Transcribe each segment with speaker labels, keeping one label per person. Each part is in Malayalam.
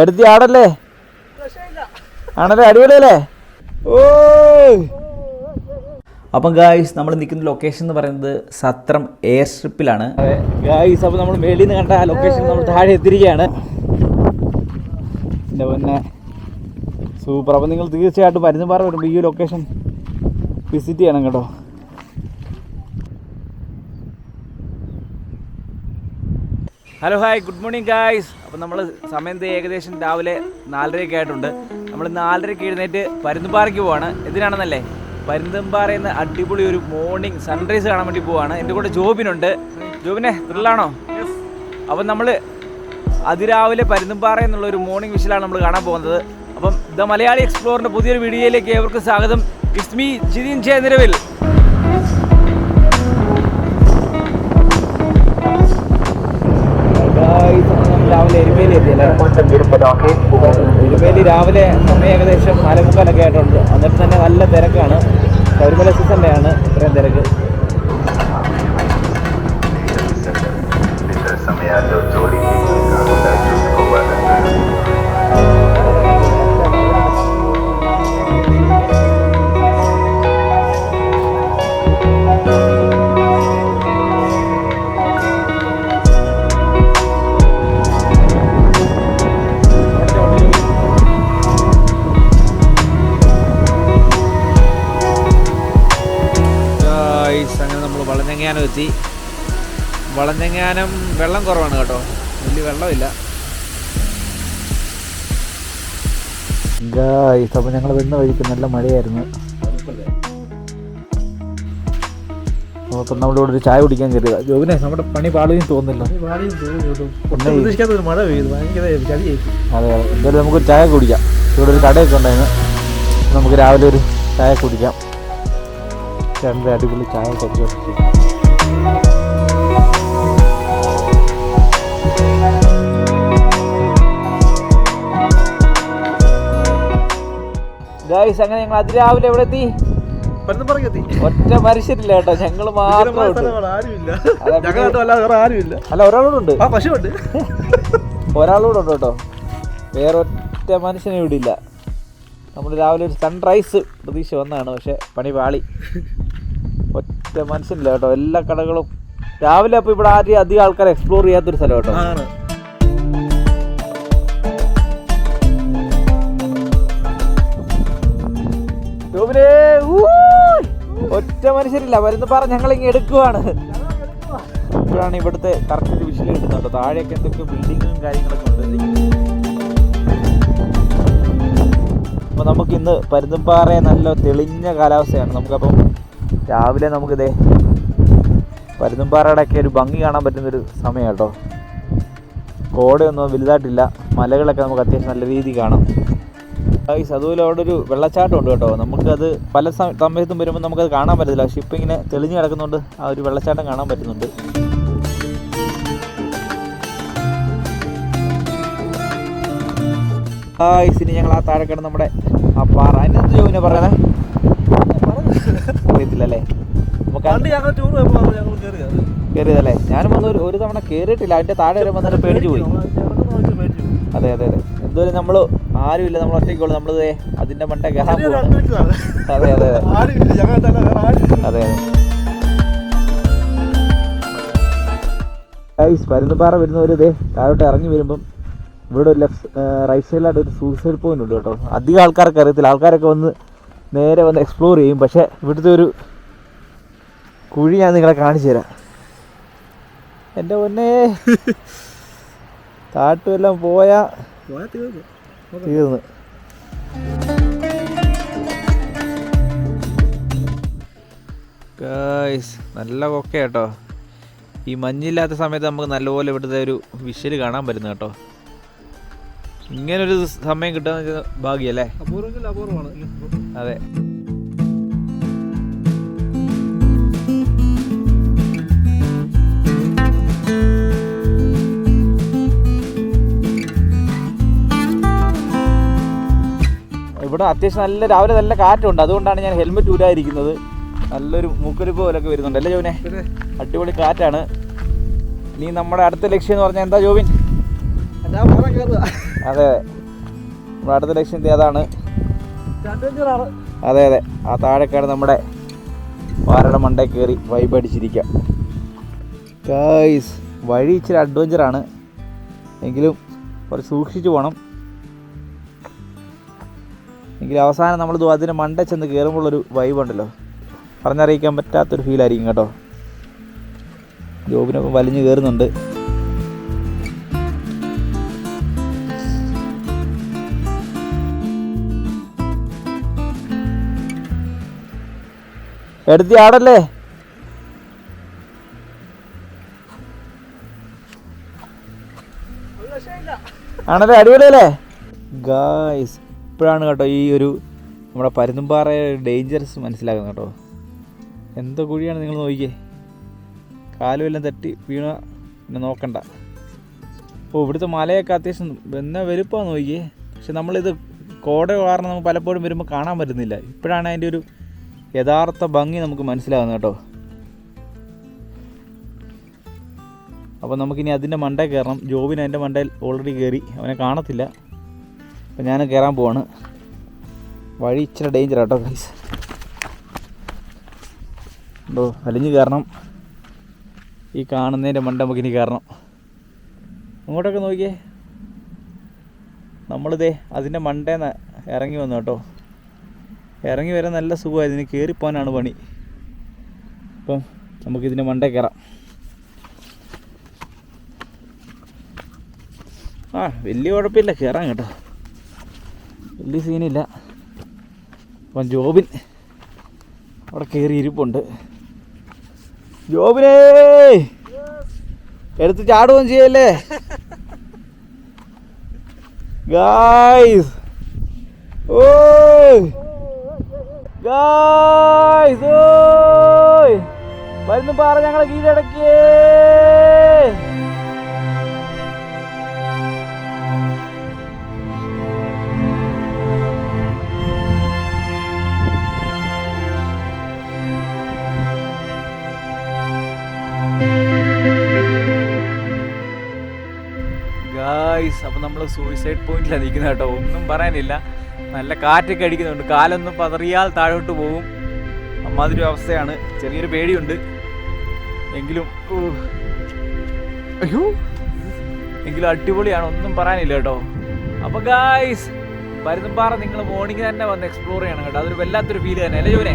Speaker 1: എടുത്തി ആടല്ലേ? ആണല്ലേ? അടിപൊളിയല്ലേ? ഓ അപ്പം ഗായ്സ് നമ്മൾ നിൽക്കുന്ന ലൊക്കേഷൻ എന്ന് പറയുന്നത് സത്രം എയർ സ്ട്രിപ്പിലാണ് ഗായ്സ് അപ്പം നമ്മൾ മേളിൽ നിന്ന് കണ്ട ആ ലൊക്കേഷൻ നമ്മൾ താഴെ എത്തിയിരിക്കുകയാണ്. എന്റെ പിന്നെ. സൂപ്പർ അപ്പം നിങ്ങൾ തീർച്ചയായിട്ടും പരുന്നുപാറ വരുമ്പോൾ ഈ ലൊക്കേഷൻ വിസിറ്റ് ചെയ്യണം കേട്ടോ. Hello hi. Good morning guys. അപ്പോൾ നമ്മൾ സമയം ഏകദേശം രാവിലെ നാലരയൊക്കെ ആയിട്ടുണ്ട്. നമ്മൾ നാലരയ്ക്ക് എഴുന്നേറ്റ് പരുന്തുംപാറയ്ക്ക് പോവാണ്. എന്തിനാണെന്നല്ലേ? പരുന്തുംപാറയിൽ നിന്ന് അടിപൊളി ഒരു മോർണിംഗ് സൺറൈസ് കാണാൻ വേണ്ടി പോവാണ്. എന്റെ കൂടെ ജോബിനുണ്ട്. ജോബിനെ ത്രില്ലാണോ? അപ്പം നമ്മൾ അതിരാവിലെ പരുന്തുംപാറ എന്നുള്ള ഒരു മോർണിംഗ് വിഷലാണ് നമ്മൾ കാണാൻ പോകുന്നത്. അപ്പം ദ മലയാളി എക്സ്പ്ലോറിന്റെ പുതിയൊരു വീഡിയോയിലേക്ക് ഏവർക്കും സ്വാഗതം. ഇസ്മി ജിതിൻ ചേ നിരവിൽ രാവിലെ എരുമേലി എത്തിയല്ലേ എരുമേലി രാവിലെ സമയം ഏകദേശം നാലേമുക്കാലൊക്കെ ആയിട്ടുണ്ട്. അന്നേരം തന്നെ നല്ല തിരക്കാണ്. ശബരിമല സീസണിലെയാണ് ഇത്രയും തിരക്ക്. വളഞ്ഞങ്ങാനം എത്തി വളഞ്ഞങ്ങാനം വെള്ളം കുറവാണ് കേട്ടോ. വലിയ വെള്ളമില്ല. അപ്പം ഞങ്ങൾ വരുന്ന വഴിക്ക് നല്ല മഴയായിരുന്നു. അപ്പം നമ്മളിവിടെ ഒരു ചായ കുടിക്കാൻ കയറിയതാ. ജോബിനെ നമ്മുടെ പണി പാളുകയും തോന്നില്ല
Speaker 2: മഴ പെയ്തു.
Speaker 1: അതെ അതെ. എന്തായാലും നമുക്ക് ചായ കുടിക്കാം. ഇവിടെ ഒരു കടയൊക്കെ ഉണ്ടായിരുന്നു. നമുക്ക് രാവിലെ ഒരു ചായ കുടിക്കാം. രണ്ട് അടിപൊളി ചായ കഴിച്ചു. ഗായ്സ് അങ്ങനെ ഞങ്ങൾ അതിരാവിലെ എവിടെ എത്തി? ഒറ്റ മനുഷ്യരില്ല കേട്ടോ ഞങ്ങൾ
Speaker 2: മാത്രം
Speaker 1: അല്ല ഒരാളോടുണ്ട്. കേട്ടോ. വേറെ ഒറ്റ മനുഷ്യനെ ഇവിടെ ഇല്ല. നമ്മൾ രാവിലെ ഒരു സൺറൈസ് പ്രതീക്ഷ വന്നതാണ് പക്ഷെ പണി പാളി. ഒറ്റ മനുഷ്യനില്ല കേട്ടോ. എല്ലാ കടകളും രാവിലെ അപ്പോൾ ഇവിടെ ആദ്യം അധികം ആൾക്കാർ എക്സ്പ്ലോർ ചെയ്യാത്തൊരു സ്ഥലം കേട്ടോ. ഒറ്റ മനുഷ്യരില്ല വരുന്ന പറ ഞങ്ങൾ ഇങ്ങനെ എടുക്കുവാണ്. ഇപ്പോഴാണ് ഇവിടുത്തെ കറക്റ്റ് ഒരു വിഷയം കിട്ടുന്നുണ്ട് താഴെയൊക്കെ എന്തൊക്കെ ബിൽഡിങ്ങും കാര്യങ്ങളൊക്കെ ഉണ്ട്. അപ്പോൾ നമുക്ക് ഇന്ന് പരുന്തുംപാറ നല്ല തെളിഞ്ഞ കാലാവസ്ഥയാണ്. നമുക്കപ്പം രാവിലെ നമുക്കിതേ പരുന്തുംപാറയുടെ ഒക്കെ ഒരു ഭംഗി കാണാൻ പറ്റുന്നൊരു സമയം കേട്ടോ കോടയൊന്നും വലുതായിട്ടില്ല. മലകളൊക്കെ നമുക്ക് അത്യാവശ്യം നല്ല രീതിയിൽ കാണാം. ഗൈസ് അതുപോലെ അവിടെ ഒരു വെള്ളച്ചാട്ടം ഉണ്ട് കേട്ടോ. നമുക്കത് പല സമ- സമയത്തും വരുമ്പോൾ നമുക്കത് കാണാൻ പറ്റത്തില്ല. പക്ഷെ ഇപ്പം ഇങ്ങനെ തെളിഞ്ഞു കിടക്കുന്നുണ്ട് ആ ഒരു വെള്ളച്ചാട്ടം കാണാൻ പറ്റുന്നുണ്ട്. ഗൈസ് ഇനി ഞങ്ങൾ ആ താഴെ കിടന്ന് നമ്മുടെ ആ പാറ അതിനകത്ത് ജോവിനെ പറയണേ
Speaker 2: അറിയത്തില്ലല്ലേ?
Speaker 1: കയറിയതല്ലേ ഞാനും വന്ന് ഒരു ഒരു തവണ കയറിയിട്ടില്ല അതിന്റെ താഴെ വരെ വന്നിട്ട് പേടിച്ചു പോയി. അതെ അതെ അതെ. എന്തായാലും നമ്മൾ ആരുമില്ല നമ്മൾ ഒറ്റയ്ക്കുള്ളൂ. നമ്മൾ അതിന്റെ മണ്ട കയറാൻ അതെ അതെ അതെ. പരുന്തുപാറ വരുന്നവർ ഇതേ താഴോട്ട് ഇറങ്ങി വരുമ്പം ഇവിടെ ഒരു ലെഫ്റ്റ് റൈറ്റ് സൈഡിലായിട്ട് ഒരു സൂസൈഡ് പോയിന്റ് ഉണ്ട് കേട്ടോ. അധികം ആൾക്കാർക്ക് അറിയത്തില്ല. ആൾക്കാരൊക്കെ വന്ന് നേരെ വന്ന് എക്സ്പ്ലോർ ചെയ്യും. പക്ഷേ ഇവിടുത്തെ ഒരു കുഴി ഞാൻ നിങ്ങളെ കാണിച്ചു തരാം. എന്റെ പൊന്നേ. താട്ടുമെല്ലാം പോയാ.
Speaker 2: പോയാൽ തീർന്നു.
Speaker 1: ഗായ്സ് നല്ല കൊക്ക കേട്ടോ ഈ മഞ്ഞില്ലാത്ത സമയത്ത് നമുക്ക് നല്ലപോലെ ഇവിടുത്തെ ഒരു വിഷ്വൽ കാണാൻ പറ്റുന്നു കേട്ടോ. ഇങ്ങനൊരു സമയം കിട്ടുക ഭാഗ്യല്ലേ?
Speaker 2: അപൂർവമാണ്
Speaker 1: അതെ. ഇവിടെ അത്യാവശ്യം നല്ല രാവിലെ നല്ല കാറ്റുണ്ട്. അതുകൊണ്ടാണ് ഞാൻ ഹെൽമെറ്റ് ഊരായിരിക്കുന്നത് നല്ലൊരു മൂക്കൊലിപ്പ് പോലൊക്കെ വരുന്നുണ്ട്. അല്ലേ ജോവിനെ? അടിപൊളി കാറ്റാണ്. നീ നമ്മുടെ അടുത്ത ലക്ഷ്യം എന്ന് പറഞ്ഞാൽ എന്താ ജോവിൻ? അതെ നമ്മുടെ അടുത്ത ലക്ഷ്യം
Speaker 2: ഏതാണ്
Speaker 1: അതെ അതെ. ആ താഴെക്കാണ് നമ്മുടെ പാറയുടെ മണ്ടയിൽ കയറി വൈബ് അടിച്ചിരിക്കാം. ഗായ്സ് വഴി ഇച്ചിരി അഡ്വഞ്ചറാണ് എങ്കിലും കുറച്ച് സൂക്ഷിച്ചു പോകണം എങ്കിലും അവസാനം നമ്മൾ അതിന് മണ്ട ചെന്ന് കയറുമ്പോഴുള്ളൊരു വൈബ് ഉണ്ടല്ലോ. പറഞ്ഞറിയിക്കാൻ പറ്റാത്തൊരു ഫീലായിരിക്കും കേട്ടോ. ജോബിനൊപ്പം വലിഞ്ഞു കയറുന്നുണ്ട് എടുത്തി ആടല്ലേ? ആണല്ലേ? അടിപൊളിയല്ലേ? ഗായ്സ് ഇപ്പോഴാണ് കേട്ടോ ഈ ഒരു നമ്മുടെ പരുന്തുംപാറ ഡേഞ്ചറസ് മനസ്സിലാക്കുന്നത് കേട്ടോ. എന്തോ കുഴിയാണ് നിങ്ങൾ നോക്കിയേ? കാലും എല്ലാം തട്ടി വീണ പിന്നെ നോക്കണ്ട. ഓ ഇവിടുത്തെ മലയൊക്കെ അത്യാവശ്യം എന്നാ വലുപ്പമാണ് നോക്കിയേ. പക്ഷെ നമ്മളിത് കോട കാരണം നമുക്ക് പലപ്പോഴും വരുമ്പോൾ കാണാൻ പറ്റുന്നില്ല. ഇപ്പോഴാണ് അതിന്റെ ഒരു യഥാർത്ഥ ഭംഗി നമുക്ക് മനസ്സിലാകുന്നത് കേട്ടോ. അപ്പോൾ നമുക്കിനി അതിന്റെ മണ്ടയിൽ കയറണം. ജോബിന് അതിന്റെ മണ്ടയിൽ ഓൾറെഡി കയറി. അവനെ കാണത്തില്ല. അപ്പോൾ ഞാൻ കയറാൻ പോവാണ്. വഴി ഇച്ചിരി ഡേഞ്ചർ കേട്ടോ ഗൈസ് ഉണ്ടോ അലിഞ്ഞ് കയറണം ഈ കാണുന്നതിന്റെ മണ്ട നമുക്ക് ഇനി കയറണം അങ്ങോട്ടൊക്കെ നോക്കിയേ. നമ്മളിതേ അതിന്റെ മണ്ടേന്ന് ഇറങ്ങി വന്നു കേട്ടോ. ഇറങ്ങി വരാൻ നല്ല സുഖമായിരുന്നു ഇനി കയറിപ്പോകാനാണ് പണി. അപ്പം നമുക്കിതിന്റെ മണ്ടേ കയറാം ആ വലിയ കുഴപ്പമില്ല. കയറാം കേട്ടോ. വലിയ സീനില്ല. അപ്പം ജോബിൻ അവിടെ കയറി ഇരിപ്പുണ്ട്. ജോബിനേ! എടുത്ത് ചാടുകയും ചെയ്യല്ലേ? ഗായ്സ്! ഓയ്! ഗായ്സ് ഓയ്! വരുന്നു പാറ ഞങ്ങളെ കീഴടക്കിയേ! ഗായ്സ് അപ്പം നമ്മൾ സൂയിസൈഡ് പോയിന്റിലാണ് നിൽക്കുന്നത് കേട്ടോ. ഒന്നും പറയാനില്ല. നല്ല കാറ്റൊക്കെ അടിക്കുന്നുണ്ട്. കാലൊന്നും പതറിയാൽ താഴോട്ട് പോകും. അമ്മാതിരി അവസ്ഥയാണ്. ചെറിയൊരു പേടിയുണ്ട്. എങ്കിലും അയ്യോ. എങ്കിലും അടിപൊളിയാണ്. ഒന്നും പറയാനില്ല കേട്ടോ. അപ്പോൾ ഗായ്സ് പരുന്തുംപാറ നിങ്ങൾ മോർണിംഗ് തന്നെ വന്ന് എക്സ്പ്ലോർ ചെയ്യണം കേട്ടോ. അതൊരു വല്ലാത്തൊരു ഫീൽ തന്നെ. അല്ലേ ജോനെ?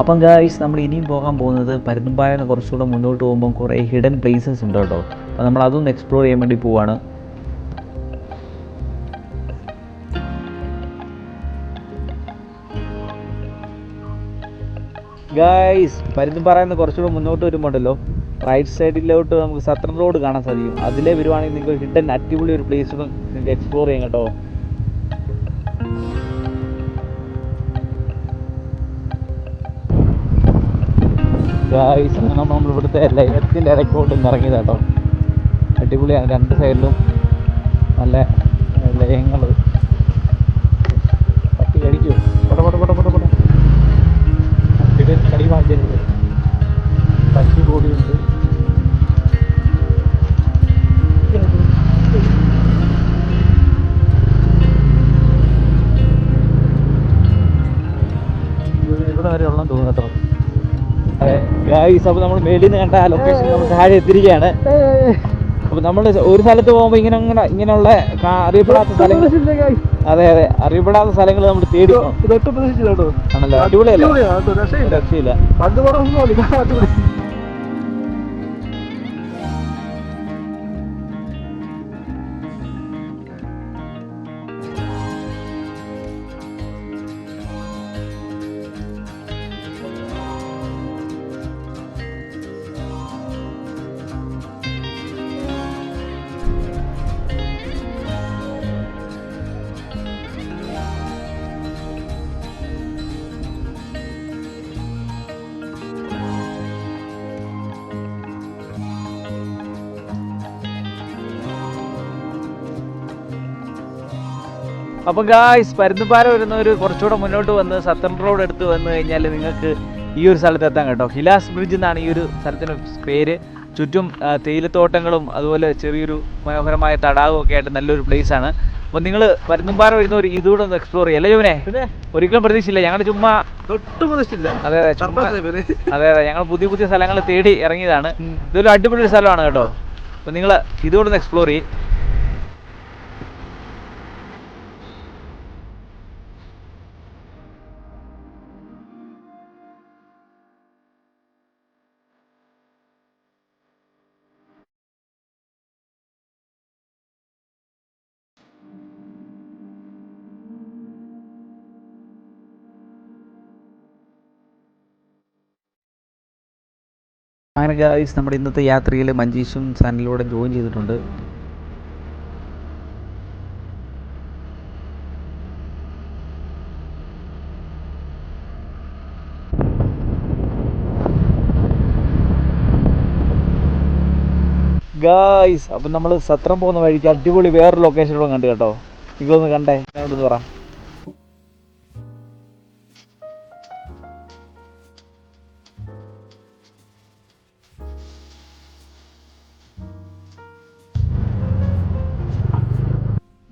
Speaker 1: അപ്പം ഗായ്സ് നമ്മൾ ഇനിയും പോകാൻ പോകുന്നത് പരുന്തുമ്പായെന്ന് കുറച്ചുകൂടെ മുന്നോട്ട് പോകുമ്പോൾ കുറേ ഹിഡൻ പ്ലേസസ് ഉണ്ട് കേട്ടോ. അപ്പോൾ നമ്മൾ അതൊന്ന് എക്സ്പ്ലോർ ചെയ്യാൻ വേണ്ടി പോവാണ്. ഗായ്സ് പരുന്തുംപാറ എന്ന് കുറച്ചുകൂടെ മുന്നോട്ട് വരുമ്പോണ്ടല്ലോ റൈറ്റ് സൈഡിലോട്ട് നമുക്ക് സത്രൻ റോഡ് കാണാൻ സാധിക്കും. അതിലേ വരുവാണെങ്കിൽ നിങ്ങൾക്ക് ഹിഡൻ അടിപൊളി ഒരു പ്ലേസ് എക്സ്പ്ലോർ ചെയ്യാം കേട്ടോ. ഗായ്സ് അങ്ങനെ നമ്മൾ ഇവിടുത്തെ ലയത്തിന്റെ ഇടയ്ക്കോട്ട് ഇറങ്ങിയത് കേട്ടോ അടിപൊളിയാണ്. രണ്ട് സൈഡിലും നല്ല ലയങ്ങൾ പട്ടി കടിക്കൂ. പൊട പൊട കടി വാങ്ങിച്ചിട്ടുണ്ട് പട്ടി കൂടിയുണ്ട്. ഗായ്സ് അപ്പോൾ നമ്മൾ മേലിൽ നിന്ന് കണ്ട ആ ലൊക്കേഷൻ നമ്മൾ താഴെ എത്തിയിരിക്കുകയാണ്. അപ്പോൾ നമ്മൾ ഒരു സ്ഥലത്ത് പോകുമ്പോൾ ഇങ്ങനെ അങ്ങനെ ഇങ്ങനെയുള്ള അറിയപ്പെടാത്ത സ്ഥലങ്ങൾ അതെ അതെ. അറിയപ്പെടാത്ത സ്ഥലങ്ങൾ നമ്മൾ തേടി ആണല്ലോ? അടിപൊളിയല്ലേ?
Speaker 2: രക്ഷയില്ല. ഇതാ
Speaker 1: ഗായ്സ് പരുന്തുപാറ വരുന്നവർ കുറച്ചുകൂടെ മുന്നോട്ട് വന്ന് സത്തൻ റോഡ് എടുത്ത് വന്നു കഴിഞ്ഞാൽ നിങ്ങൾക്ക് ഈ ഒരു സ്ഥലത്ത് എത്താൻ കേട്ടോ. ഹിലാസ് ബ്രിഡ്ജ് എന്നാണ് ഈ ഒരു സ്ഥലത്തിന് പേര്. ചുറ്റും തേയിലത്തോട്ടങ്ങളും അതുപോലെ ചെറിയൊരു മനോഹരമായ തടാകവും ഒക്കെ ആയിട്ട് നല്ലൊരു പ്ലേസ് ആണ്. അപ്പോൾ നിങ്ങൾ പരുന്തുംപാറ വരുന്നവർ ഇതുകൂടെ ഒന്ന് എക്സ്പ്ലോർ ചെയ്യല്ലേ ജോനെ ഒരിക്കലും പ്രതീക്ഷയില്ല ഞങ്ങൾ ചുമ്മാ
Speaker 2: തൊട്ട്
Speaker 1: അതെ അതെ അതെ അതെ ഞങ്ങൾ പുതിയ പുതിയ സ്ഥലങ്ങൾ തേടി ഇറങ്ങിയതാണ്. ഇതൊരു അടിപൊളി ഒരു സ്ഥലമാണ് കേട്ടോ. അപ്പോൾ നിങ്ങൾ ഇതുകൂടെ ഒന്ന് എക്സ്പ്ലോർ ചെയ്യും. അങ്ങനെ ഗായ്സ് നമ്മുടെ ഇന്നത്തെ യാത്രയിൽ മഞ്ജീഷും സനിലൂടെ ജോയിൻ ചെയ്തിട്ടുണ്ട്. ഗായ്സ് അപ്പം നമ്മൾ സത്രം പോകുന്ന വഴിക്ക് അടിപൊളി വേറൊരു ലൊക്കേഷനിലൂടെ കണ്ടു കേട്ടോ. ഇതൊന്ന് കണ്ടേ. എന്നോട് പറ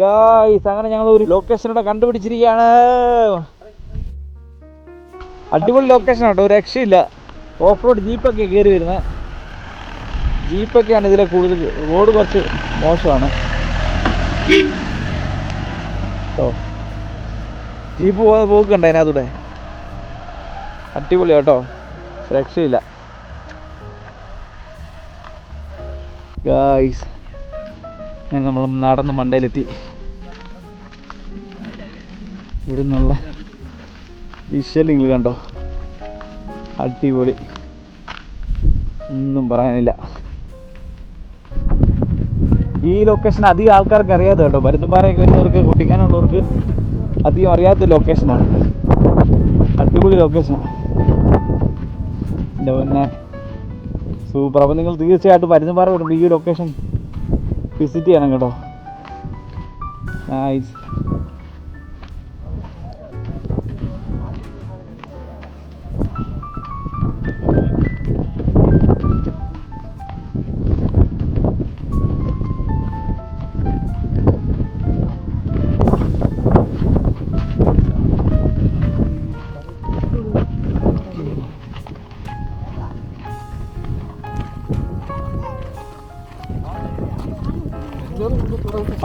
Speaker 1: ഗായ്സ് അങ്ങനെ ഞങ്ങൾ ഒരു ലൊക്കേഷൻ ഇവിടെ കണ്ടുപിടിച്ചിരിക്കുകയാണ്. അടിപൊളി ലൊക്കേഷൻ കേട്ടോ ഒരു രക്ഷയില്ല. ഓഫ് റോഡ് ജീപ്പൊക്കെ കയറി വരുന്നത് ജീപ്പൊക്കെയാണ് ഇതിലെ കൂടുതൽ റോഡ് കുറച്ച് മോശമാണ്. കേട്ടോ ജീപ്പ് പോകുന്ന പോക്കുണ്ട് അതിനകത്തൂടെ. അടിപൊളി കേട്ടോ രക്ഷയില്ല. ഗായ്സ് നമ്മൾ നടന്ന് മണ്ടയിലെത്തി. ഇവിടെ നിന്നുള്ള വിഷ്വൽ നിങ്ങൾ കണ്ടോ? അടിപൊളി. ഒന്നും പറയാനില്ല. ഈ ലൊക്കേഷൻ അധികം ആൾക്കാർക്ക് അറിയാതെ കേട്ടോ. പരുത്തുംപാറയൊക്കെ വരുന്നവർക്ക് കുട്ടിക്കാനുള്ളവർക്ക് അധികം അറിയാത്ത ലൊക്കേഷനാണ് അടിപൊളി ലൊക്കേഷനാണ് എന്റെ പിന്നെ സൂപ്പർ അപ്പോൾ നിങ്ങൾ തീർച്ചയായിട്ടും പരുത്തുംപാറ കൊടുക്കും ഈ ലൊക്കേഷൻ വിസിറ്റ് ചെയ്യണം കേട്ടോ. നൈസ്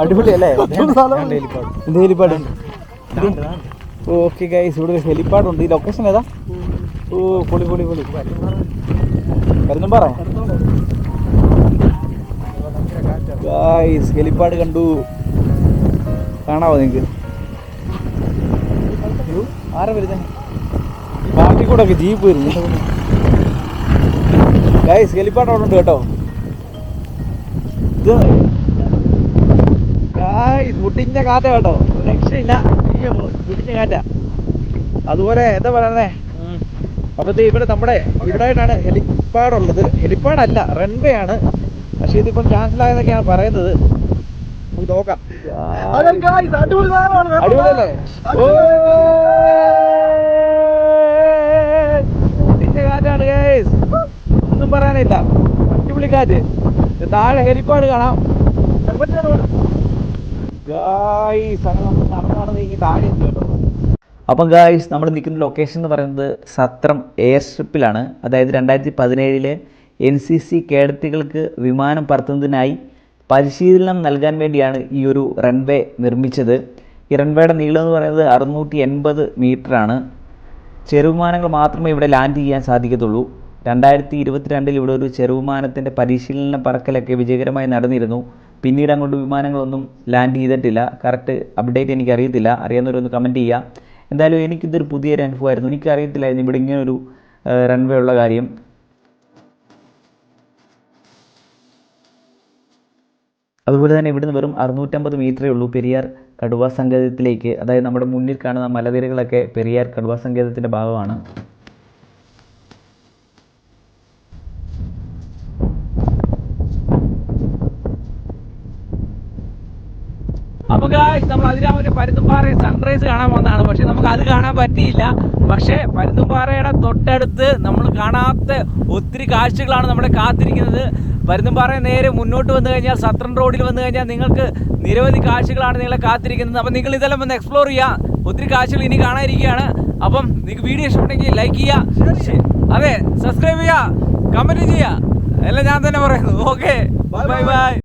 Speaker 1: അടിപൊളിയല്ലേ? ഇത് ഹെലിപ്പാഡ് ഓക്കെ ഗൈസ് ഇവിടെ ഹെലിപ്പാഡ് ഉണ്ട്. ഈ ലൊക്കേഷൻ ഏതാ? ഓ പൊളി പൊളി പൊളി. കരുന്നുംപാറ ഗൈസ് ഹെലിപ്പാഡ് കണ്ടു. കാണാവോ നിങ്ങൾക്ക് ആരാ വരുന്നത് ബാക്കി കൂടെ ഒക്കെ ജീപ്പ് വരുന്നു. ഗൈസ് ഹെലിപ്പാഡ് അവിടെ ഉണ്ട് കേട്ടോ. ഇത് മുട്ടിഞ്ഞ കാറ്റ കേട്ടോ രക്ഷയില്ല. മുട്ടിഞ്ഞ കാറ്റ. അതുപോലെ എന്താ പറയണേ അപ്പൊ ഇവിടെ നമ്മുടെ ഇവിടെ ആയിട്ടാണ് ഹെലിപ്പാഡ് ഉള്ളത് ഹെലിപ്പാഡ് അല്ല റൺവേ ആണ് പക്ഷെ ഇതിപ്പം ക്യാൻസൽ ആയെന്നൊക്കെയാണ് പറയുന്നത് നമുക്ക് നോക്കാം അടിപൊളിയല്ലേ? ഓ മുട്ടിഞ്ഞ കാറ്റാണ് ഗൈസ് ഒന്നും പറയാനില്ല. അടിപൊളി കാറ്റ്. ഇത് താഴെ ഹെലിപ്പാഡ് കാണാം. അപ്പം ഗായ്സ് നമ്മൾ നിൽക്കുന്ന ലൊക്കേഷൻ എന്ന് പറയുന്നത് സത്രം എയർ സ്ട്രിപ്പിലാണ് അതായത് രണ്ടായിരത്തി പതിനേഴിലെ എൻ സി സി കേഡറ്റുകൾക്ക് വിമാനം പറത്തുന്നതിനായി പരിശീലനം നൽകാൻ വേണ്ടിയാണ് ഈ ഒരു റൺവേ നിർമ്മിച്ചത്. ഈ റൺവേയുടെ നീളം എന്ന് പറയുന്നത് അറുന്നൂറ്റി എൺപത് മീറ്ററാണ് ചെറുവിമാനങ്ങൾ മാത്രമേ ഇവിടെ ലാൻഡ് ചെയ്യാൻ സാധിക്കത്തുള്ളൂ. രണ്ടായിരത്തി ഇരുപത്തിരണ്ടിൽ ഇവിടെ ഒരു ചെറുവിമാനത്തിന്റെ പരിശീലന പറക്കലൊക്കെ വിജയകരമായി നടന്നിരുന്നു. പിന്നീട് അങ്ങോട്ട് വിമാനങ്ങളൊന്നും ലാൻഡ് ചെയ്തിട്ടില്ല. കറക്റ്റ് അപ്ഡേറ്റ് എനിക്ക് എനിക്കറിയത്തില്ല. അറിയാവുന്നവരൊന്ന് കമന്റ് ചെയ്യുക എന്തായാലും എനിക്കിതൊരു പുതിയൊരു അനുഭവമായിരുന്നു. എനിക്കറിയത്തില്ലായിരുന്നു ഇവിടെ ഇങ്ങനൊരു റൺവേ ഉള്ള കാര്യം. അതുപോലെ തന്നെ ഇവിടുന്ന് വെറും അറുന്നൂറ്റമ്പത് മീറ്ററേ ഉള്ളൂ പെരിയാർ കടുവ സങ്കേതത്തിലേക്ക്. അതായത് നമ്മുടെ മുന്നിൽ കാണുന്ന മലനിരകളൊക്കെ പെരിയാർ കടുവ സങ്കേതത്തിന്റെ ഭാഗമാണ് അപ്പോൾ അപ്പൊ അതിരാമന്റെ പരുന്തുംപാറ സൺറൈസ് കാണാൻ വന്നതാണ്. പക്ഷെ നമുക്ക് അത് കാണാൻ പറ്റിയില്ല. പക്ഷെ പരുന്തുംപാറയുടെ തൊട്ടടുത്ത് നമ്മൾ കാണാത്ത ഒത്തിരി കാഴ്ചകളാണ് നമ്മളെ കാത്തിരിക്കുന്നത്. പരുന്തുംപാറ നേരെ മുന്നോട്ട് വന്നു കഴിഞ്ഞാൽ സത്രൻ റോഡിൽ വന്നു കഴിഞ്ഞാൽ നിങ്ങൾക്ക് നിരവധി കാഴ്ചകളാണ് നിങ്ങളെ കാത്തിരിക്കുന്നത്. അപ്പം നിങ്ങൾ ഇതെല്ലാം ഒന്ന് എക്സ്പ്ലോർ ചെയ്യുക. ഒത്തിരി കാഴ്ചകൾ ഇനി കാണാനിരിക്കുകയാണ്. അപ്പം നിങ്ങൾക്ക് വീഡിയോ ഇഷ്ടപ്പെട്ടെങ്കിൽ ലൈക്ക് ചെയ്യുക. അതെ സബ്സ്ക്രൈബ് ചെയ്യുക. കമന്റ് ചെയ്യുക. എല്ലാം ഞാൻ തന്നെ പറയുന്നു. Okay bye bye